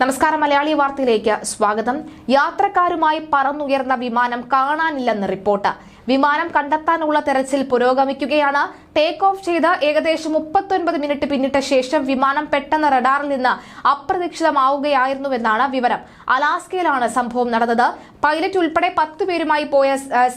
നമസ്കാരം മലയാളി വാർത്തയിലേക്ക് സ്വാഗതം. യാത്രക്കാരുമായി പറന്നുയർന്ന വിമാനം കാണാനില്ലെന്ന് റിപ്പോർട്ട്. വിമാനം കണ്ടെത്താനുള്ള തെരച്ചിൽ പുരോഗമിക്കുകയാണ്. ടേക്ക് ഓഫ് ചെയ്ത് ഏകദേശം മുപ്പത്തൊൻപത് മിനിറ്റ് പിന്നിട്ട ശേഷം വിമാനം പെട്ടെന്ന് റഡാറിൽ നിന്ന് അപ്രതീക്ഷിതമാവുകയായിരുന്നുവെന്നാണ് വിവരം. അലാസ്കയിലാണ് സംഭവം നടന്നത്. പൈലറ്റ് ഉൾപ്പെടെ പത്ത് പേരുമായി പോയ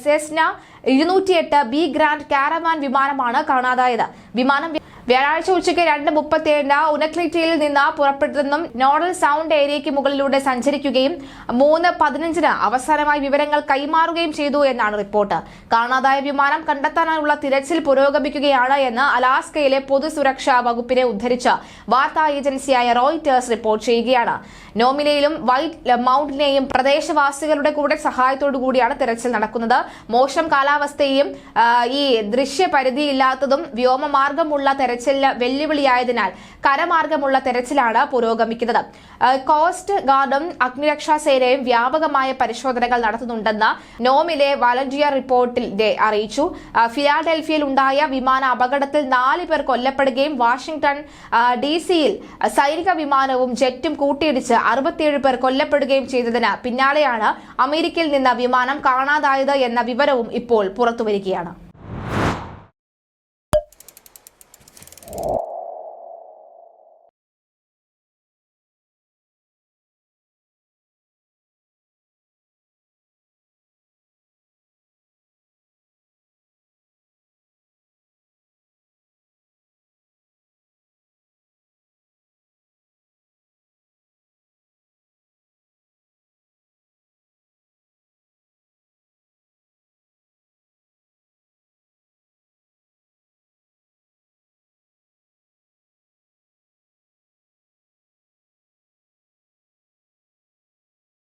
സെസ്ന ഇരുന്നൂറ്റിയെട്ട് ബി ഗ്രാൻഡ് കാരവാൻ വിമാനമാണ് കാണാതായത്. വിമാനം വ്യ- വ്യാഴാഴ്ച ഉച്ചയ്ക്ക് രണ്ട് മുപ്പത്തിയേഴിന് ഉനക്ലിറ്റിയിൽ നിന്ന് പുറപ്പെട്ടതെന്നും നോഡൽ സൗണ്ട് ഏരിയയ്ക്ക് മുകളിലൂടെ സഞ്ചരിക്കുകയും മൂന്ന് പതിനഞ്ചിന് അവസാനമായി വിവരങ്ങൾ കൈമാറുകയും ചെയ്തു എന്നാണ് റിപ്പോർട്ട്. കാണാതായ വിമാനം കണ്ടെത്താനുള്ള തിരച്ചിൽ പുരോഗമിക്കുകയാണ് എന്ന് അലാസ്കയിലെ പൊതുസുരക്ഷാ വകുപ്പിനെ ഉദ്ധരിച്ച വാർത്താ ഏജൻസിയായ റോയിറ്റേഴ്സ് റിപ്പോർട്ട് ചെയ്യുകയാണ്. നോമിലയിലും വൈറ്റ് മൗണ്ടിനെയും പ്രദേശവാസികളുടെ കൂടെ സഹായത്തോടു കൂടിയാണ് തിരച്ചിൽ നടക്കുന്നത്. മോശം കാലാവസ്ഥയും ഈ ദൃശ്യപരിധിയില്ലാത്തതും വ്യോമമാർഗമുള്ള തെരച്ചിലിന് വെല്ലുവിളിയായതിനാൽ കരമാർഗമുള്ള തെരച്ചിലാണ് പുരോഗമിക്കുന്നത്. കോസ്റ്റ് ഗാർഡും അഗ്നിരക്ഷാ സേനയും വ്യാപകമായ പരിശോധനകൾ നടത്തുന്നുണ്ടെന്ന് നോമിലെ വാലണ്ടിയർ റിപ്പോർട്ടിൽ ദേ അറിയിച്ചു. ഫിലാഡൽഫിയയിൽ ഉണ്ടായ വിമാന അപകടത്തിൽ നാല് പേർ കൊല്ലപ്പെടുകയും വാഷിംഗ്ടൺ ഡി സിയിൽ സൈനിക വിമാനവും ജെറ്റും കൂട്ടിയിടിച്ച് അറുപത്തിയേഴ് പേർ കൊല്ലപ്പെടുകയും ചെയ്തതിന് പിന്നാലെയാണ് അമേരിക്കയിൽ നിന്ന് വിമാനം കാണാതായത് എന്ന വിവരവും പുറത്തുവരികയാണ്.